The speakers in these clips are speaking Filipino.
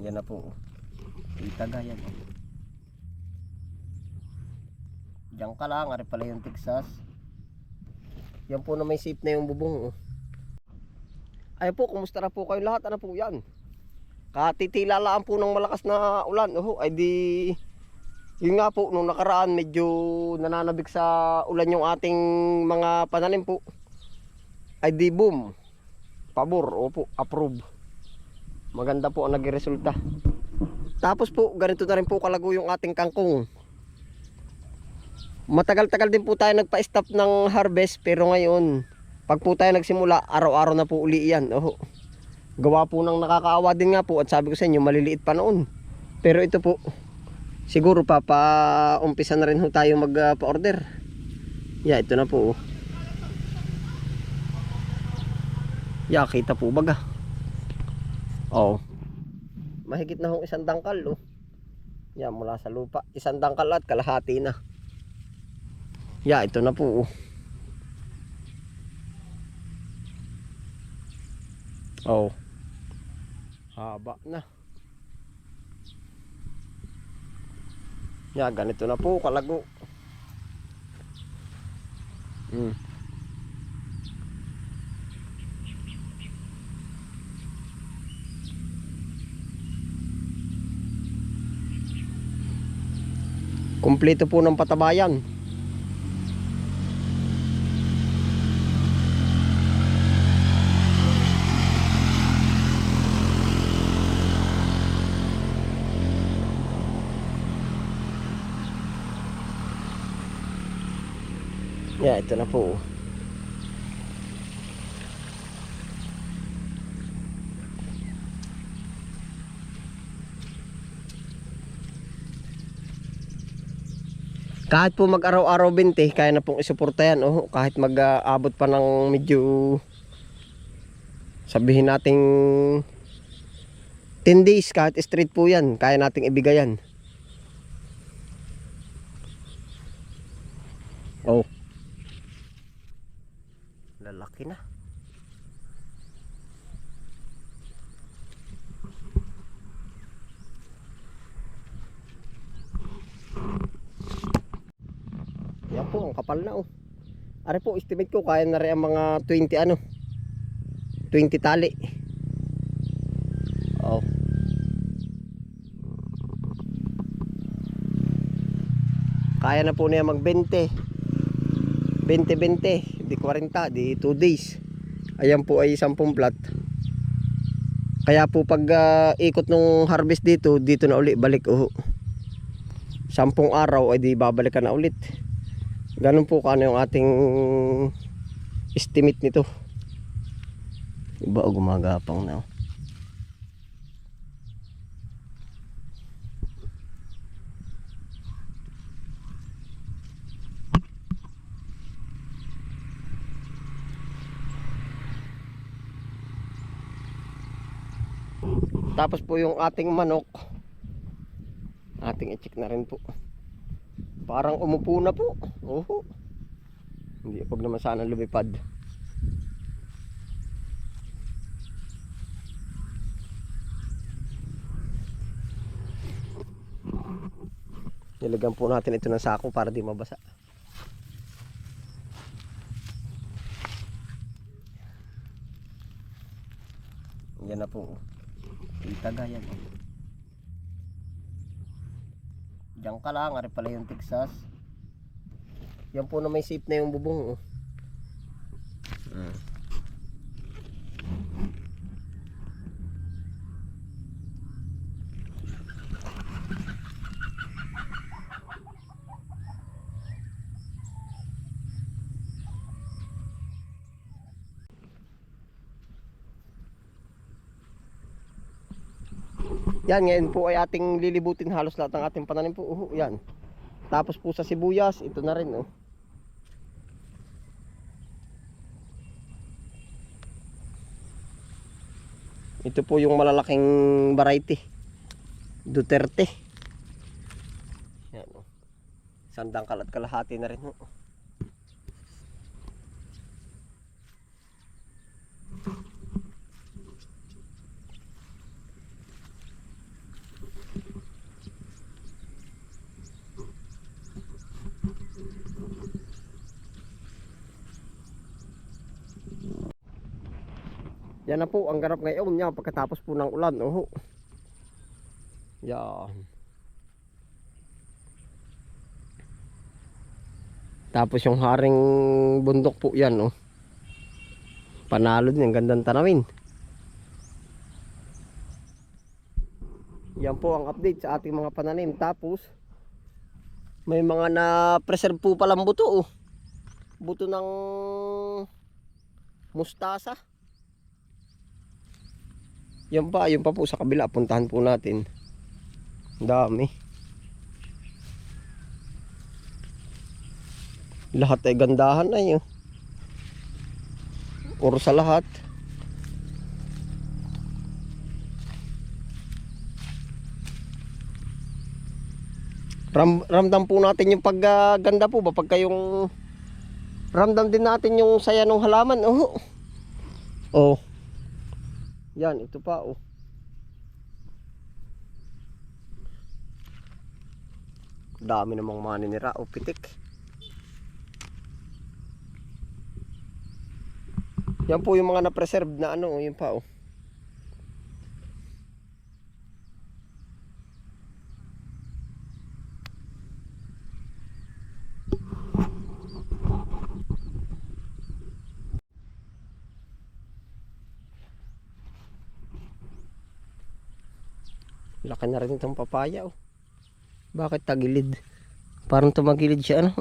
Yan na po. Itaga yan. oh. Diyan ka lang, ari pala yung Texas. Yan po na may safe na yung bubong. Oh. Ay po, kumusta na po kayo lahat? Ano po yan? Katitilalaan po ng malakas na ulan. Oh, ay di... Yun nga po, nung nakaraan medyo nananabik sa ulan yung ating mga pananim po. Ay di boom. Pabor, opo, approve. Maganda po ang nagresulta. Tapos po, ganito na rin po kalago yung ating kangkong. Matagal-tagal din po tayo nagpa-stop ng harvest pero ngayon, pag po tayo nagsimula, araw-araw na po uli yan. Oh. Gawa po ng nakakaawa din nga po at sabi ko sa inyo, maliliit pa noon. Pero ito po, siguro pa pa-umpisa na rin ho tayo mag-pa-order. Yeah, ito na po. oh. Yeah, kita po baga. Oh. Mahigit na hong isang dangkal, oh. Yeah, mula sa lupa. Isang dangkal at kalahati na. Yeah, ito na po, oh. Oh. Haba na. Yeah, ganito na po kalago. Mm. Kumpleto po ng patabayan. Yeah, ito na po. Kahit po mag-araw-araw 20, kaya na pong isuporta yan. Oh, kahit mag-aabot pa ng medyo sabihin nating 10 days kahit straight po yan, kaya nating ibigay yan. Oh. Lalaki na. Yan po, ang kapal na oh. Are po, estimate ko kaya na rin ang mga 20 ano. 20 tali. Oh. Kaya na po niya mag 20. 20-20, di 40, di 2 days. Ayan po ay 10 plat. Kaya po pag ah, ikot nung harvest dito, dito na uli balik oh. 10 araw ay di babalikan na ulit. Ganun po kano yung ating estimate nito. Iba o gumagapang na. oh. Tapos po yung ating manok. Ating i-check na rin po. Parang umupo na po. Oho. Hindi, wag naman sana lumipad. Nilagyan po natin ito ng sako para di mabasa. Yan na po. Itaga yan. Diyan ka lang, ari pala yung Texas. Yan po na may safe na yung bubong. Oh. Yan, ngayon po ay ating lilibutin halos lahat ng ating pananim po. Uh, yan. Tapos po sa sibuyas, ito na rin. Oh. Ito po yung malalaking variety. Duterte. Yan. Oh. Sandang kalat kalahati na rin. Oh. Yan na po ang ganap ngayon niya pagkatapos po ng ulan. Oh. Yan. Tapos yung haring bundok po yan. Oh. Panalo din. Ang gandang tanawin. Yan po ang update sa ating mga pananim. Tapos may mga na-preserve po palang buto. Oh. Buto ng mustasa. Yan pa, yun pa po sa kabila. Puntahan po natin. Ang Dami. Lahat ay gandahan na yun. Puro sa lahat. Ram, ramdam po natin yung pagganda po ba pagka yung ramdam din natin yung saya ng halaman oh oh yan ito pa oh. Dami namang maninira o pitik. Yan po yung mga na-preserve na ano oh, yun pa oh Laki na rin itong papaya oh. Bakit tagilid? Parang tumagilid siya ano.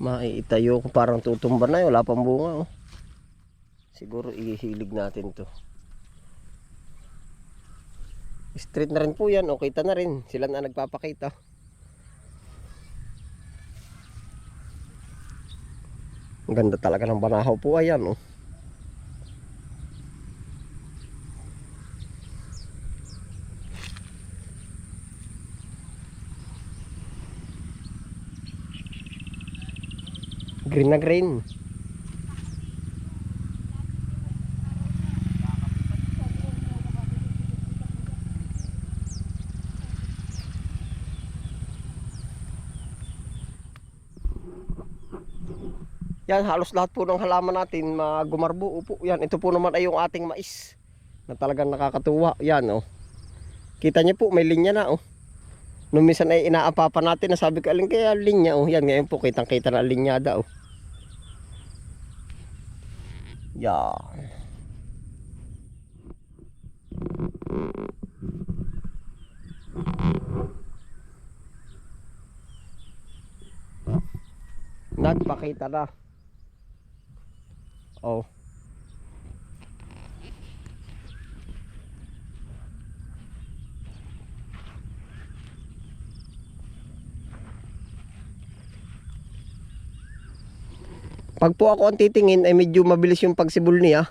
Maiitayo ko parang tutumba na eh. Wala pang bunga oh. Siguro ihilig natin to. Straight na rin po yan. O kita na rin. Sila na nagpapakita. Ganda talaga ng banahaw po ayan oh. Green na green. Yan, halos lahat po ng halaman natin magumarbo. Upo, yan. Ito po naman ay yung ating mais na talagang nakakatuwa. Yan, oh. Kita niyo po, may linya na, oh. Nung minsan ay inaapa pa natin, nasabi ko, alin kaya linya, oh. Yan, ngayon po, kitang-kita na linyada, oh. Yan. Nagpakita na. Oh. Pag po ako ang titingin ay medyo mabilis yung pagsibol niya.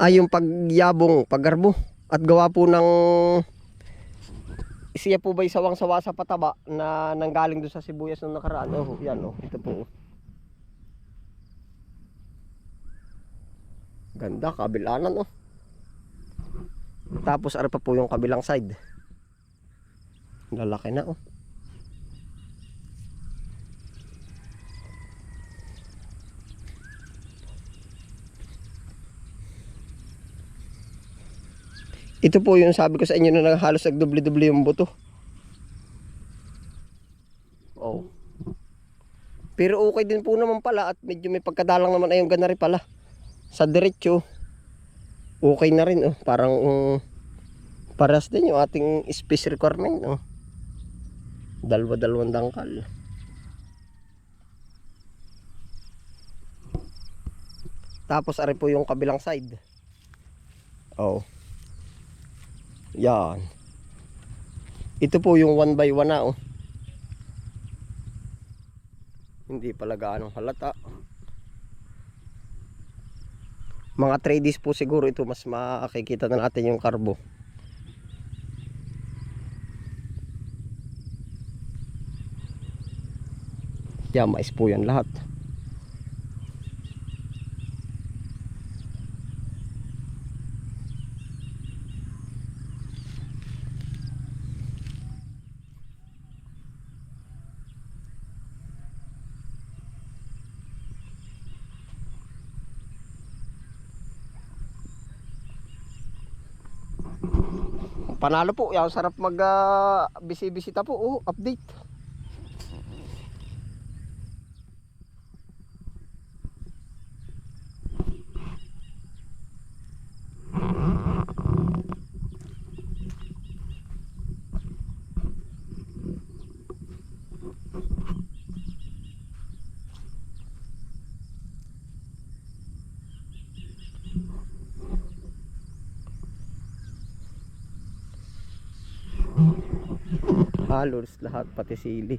Ay yung pagyabong, paggarbo. At gawa po ng siya po ba'y sawang-sawa sa pataba na nanggaling doon sa sibuyas nung nakaraan. Oh, yan oh, ito po. Ganda, kabilanan oh. Tapos ara pa po yung kabilang side. Lalaki na oh. Ito po yung sabi ko sa inyo na halos nagdoble-doble yung buto. Oh. Pero okay din po naman pala at medyo may pagkadalang naman ayong ganari pala. Sa diretso, okay na rin oh. Parang um, paras din yung ating space requirement oh. Dalwa-dalawang dangkal. Tapos ari po yung kabilang side. Oh. Yan. Ito po yung one by one na oh. Hindi pala gaano halata. Mga 3 days po siguro ito mas makikita na natin yung karbo. Yan, mais po yan lahat. Panalo po. Yan, sarap mag ah, bisi-bisita po. Oh, update. Halos lahat pati sili.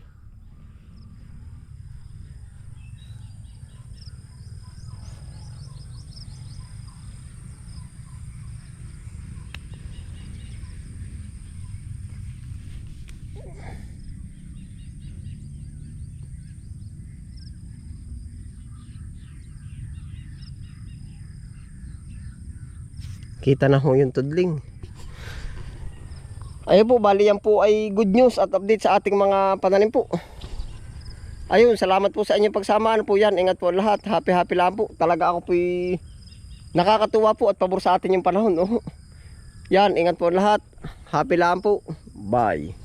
Kita na ho yung tudling. Ayun po, bali yan po ay good news at update sa ating mga pananim po. Ayun, salamat po sa inyong pagsama. Ano po yan, ingat po lahat. Happy happy lang po. Talaga ako po nakakatuwa po at pabor sa atin yung panahon. Oh. Yan, ingat po lahat. Happy lang po. Bye.